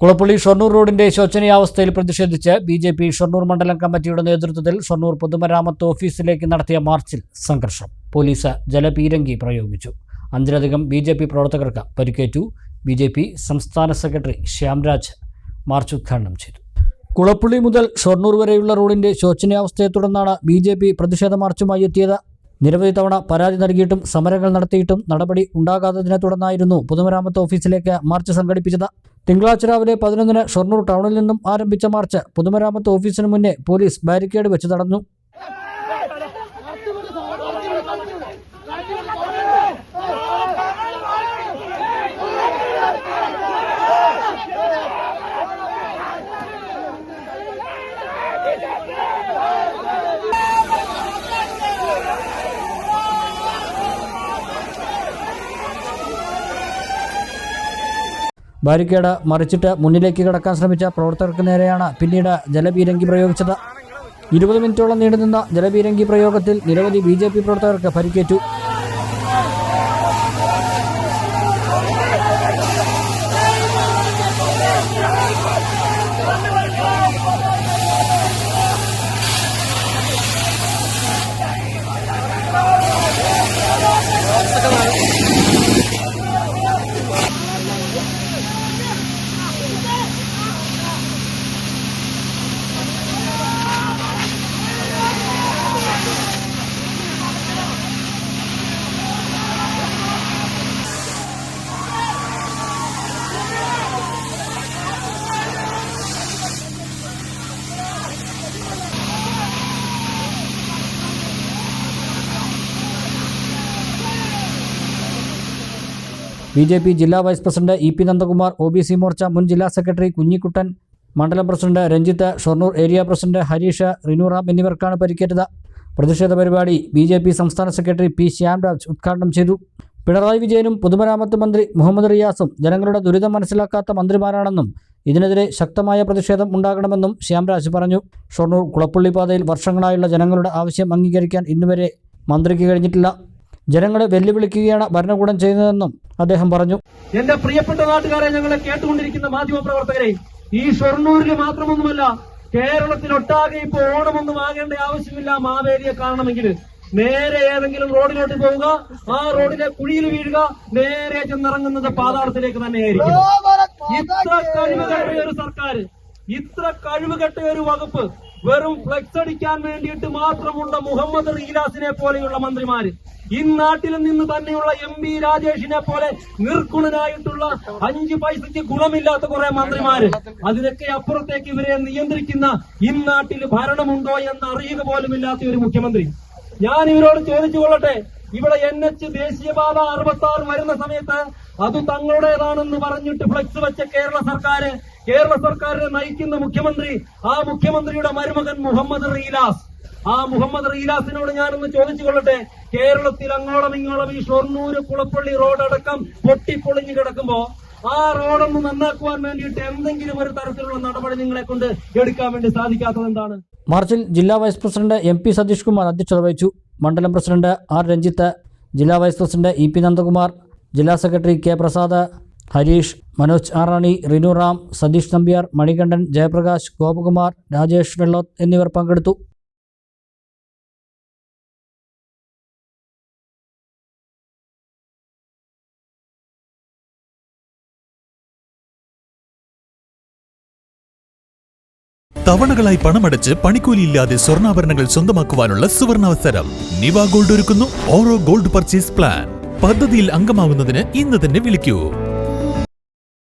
കുളപ്പള്ളി ഷൊർണൂർ റോഡിന്റെ ശോചനീയാവസ്ഥയിൽ പ്രതിഷേധിച്ച് B J P Shoranur മണ്ഡലം കമ്മിറ്റിയുടെ നേതൃത്വത്തിൽ ഷൊർണൂർ പൊതുമരാമത്ത് ഓഫീസിലേക്ക് നടത്തിയ മാർച്ചിൽ സംഘർഷം. പോലീസ് ജലപീരങ്കി പ്രയോഗിച്ചു. അഞ്ചിലധികം ബി ജെ പി പ്രവർത്തകർക്ക് പരിക്കേറ്റു. ബി ജെ പി സംസ്ഥാന സെക്രട്ടറി ശ്യാംരാജ് മാർച്ച് ഉദ്ഘാടനം ചെയ്തു. കുളപ്പുള്ളി മുതൽ ഷൊർണൂർ വരെയുള്ള റോഡിന്റെ ശോചനീയാവസ്ഥയെ തുടർന്നാണ് ബി ജെ പി പ്രതിഷേധ മാർച്ചുമായി എത്തിയത്. നിരവധി തവണ പരാതി നൽകിയിട്ടും സമരങ്ങൾ നടത്തിയിട്ടും നടപടി ഉണ്ടാകാത്തതിനെ തുടർന്നായിരുന്നു പൊതുമരാമത്ത് ഓഫീസിലേക്ക് മാർച്ച് സംഘടിപ്പിച്ചത്. തിങ്കളാഴ്ച രാവിലെ പതിനൊന്നിന് ഷൊർണൂർ ടൗണിൽ നിന്നും ആരംഭിച്ച മാർച്ച് പൊതുമരാമത്ത് ഓഫീസിന് മുന്നേ പോലീസ് ബാരിക്കേഡ് വെച്ച് തടഞ്ഞു. ബാരിക്കേഡ് മറിച്ചിട്ട് മുന്നിലേക്ക് കടക്കാൻ ശ്രമിച്ച പ്രവർത്തകർക്ക് നേരെയാണ് പിന്നീട് ജലപീരങ്കി പ്രയോഗിച്ചത്. ഇരുപത് മിനിറ്റോളം നീണ്ടുനിന്ന ജലപീരങ്കി പ്രയോഗത്തിൽ നിരവധി ബി പ്രവർത്തകർക്ക് പരിക്കേറ്റു. ബി ജെ പി ജില്ലാ vice president E P Nandakumar O B C Morcha മുൻ ജില്ലാ സെക്രട്ടറി കുഞ്ഞിക്കുട്ടൻ മണ്ഡലം president Ranjith Shoranur area president Harish Rinuram എന്നിവർക്കാണ് പരിക്കേറ്റത്. പ്രതിഷേധ പരിപാടി ബി ജെ പി സംസ്ഥാന സെക്രട്ടറി പി ശ്യാംരാജ് ഉദ്ഘാടനം ചെയ്തു. പിണറായി വിജയനും പൊതുമരാമത്ത് മന്ത്രി മുഹമ്മദ് റിയാസും ജനങ്ങളുടെ ദുരിതം മനസ്സിലാക്കാത്ത മന്ത്രിമാരാണെന്നും ഇതിനെതിരെ ശക്തമായ പ്രതിഷേധം ഉണ്ടാകണമെന്നും ശ്യാംരാജ് പറഞ്ഞു. ഷൊർണൂർ കുളപ്പള്ളി പാതയിൽ വർഷങ്ങളായുള്ള ജനങ്ങളുടെ ആവശ്യം അംഗീകരിക്കാൻ ഇന്നുവരെ മന്ത്രിക്ക് കഴിഞ്ഞിട്ടില്ല. ജനങ്ങളെ വെല്ലുവിളിക്കുകയാണ് ഭരണകൂടം ചെയ്യുന്നതെന്നും അദ്ദേഹം പറഞ്ഞു. എന്റെ പ്രിയപ്പെട്ട നാട്ടുകാരെ ഞങ്ങളെ കേട്ടുകൊണ്ടിരിക്കുന്ന മാധ്യമ പ്രവർത്തകരെ ഈ ഷൊർണൂരിൽ മാത്രമൊന്നുമല്ല കേരളത്തിലൊട്ടാകെ ഇപ്പോൾ ഓണമൊന്നും ആകേണ്ട ആവശ്യമില്ല. മാവേലിയെ കാണണമെങ്കിൽ നേരെ ഏതെങ്കിലും റോഡിലോട്ട് പോവുക. ആ റോഡിലെ കുഴിയിൽ വീഴുക. നേരെ ചെന്നിറങ്ങുന്നത് പാതാളത്തിലേക്ക് തന്നെയായിരിക്കും. ഇത്ര കഴിവ് കെട്ട ഒരു സർക്കാർ ഇത്ര കഴിവ് കെട്ട ഒരു വകുപ്പ് വെറും ഫ്ലെക്സ് അടിക്കാൻ വേണ്ടിയിട്ട് മാത്രമുള്ള മുഹമ്മദ് റീലാസിനെ പോലെയുള്ള മന്ത്രിമാര്. ഇന്നാട്ടിൽ നിന്ന് തന്നെയുള്ള എം വി രാജേഷിനെ പോലെ നിർഗുണനായിട്ടുള്ള അഞ്ചു പൈസയ്ക്ക് ഗുണമില്ലാത്ത കുറെ മന്ത്രിമാര്. അതിനൊക്കെ അപ്പുറത്തേക്ക് ഇവരെ നിയന്ത്രിക്കുന്ന ഇന്നാട്ടിൽ ഭരണമുണ്ടോ എന്ന് അറിയുക പോലും ഇല്ലാത്ത ഒരു മുഖ്യമന്ത്രി. ഞാൻ ഇവരോട് ചോദിച്ചു കൊള്ളട്ടെ ഇവിടെ എൻ എച്ച് ദേശീയപാത അറുപത്തി ആറ് വരുന്ന സമയത്ത് അത് തങ്ങളുടേതാണെന്ന് പറഞ്ഞിട്ട് ഫ്ലെക്സ് വെച്ച കേരള സർക്കാർ കേരള സർക്കാരിനെ നയിക്കുന്ന മുഖ്യമന്ത്രി ആ മുഖ്യമന്ത്രിയുടെ മരുമകൻ മുഹമ്മദ് റീലാസ്. ആ മുഹമ്മദ് റീലാസിനോട് ഞാനൊന്ന് ചോദിച്ചു കൊള്ളട്ടെ കേരളത്തിൽ അങ്ങോളം ഇങ്ങോളം ഈ ഷൊർണൂര് കുളപ്പള്ളി റോഡ് അടക്കം പൊട്ടിപ്പൊളിഞ്ഞു കിടക്കുമ്പോ ആ റോഡൊന്ന് നന്നാക്കുവാൻ വേണ്ടിയിട്ട് എന്തെങ്കിലും ഒരു തരത്തിലുള്ള നടപടി നിങ്ങളെ കൊണ്ട് എടുക്കാൻ വേണ്ടി സാധിക്കാത്തത് എന്താണ്? മാർച്ചിൽ ജില്ലാ vice president M P Satheesh Kumar അധ്യക്ഷത വഹിച്ചു. മണ്ഡലം പ്രസിഡന്റ് ആർ രഞ്ജിത്ത് ജില്ലാ vice president E P Nandakumar ജില്ലാ സെക്രട്ടറി കെ പ്രസാദ് ഹരീഷ് മനോജ് ആറാണി റിനു റാം സതീഷ് നമ്പ്യാർ മണികണ്ഠൻ ജയപ്രകാശ് ഗോപകുമാർ രാജേഷ് വെള്ളോത്ത് എന്നിവർ പങ്കെടുത്തു. തവണകളായി പണമടച്ച് പണിക്കൂലിയില്ലാതെ സ്വർണാഭരണങ്ങൾ സ്വന്തമാക്കുവാനുള്ള സുവർണാവസരം നിവ ഗോൾഡ് ഒരുക്കുന്നു ഓരോ ഗോൾഡ് പർച്ചേസ് പ്ലാൻ. പദ്ധതിയിൽ അംഗമാകുന്നതിന് ഇന്ന് തന്നെ വിളിക്കൂ.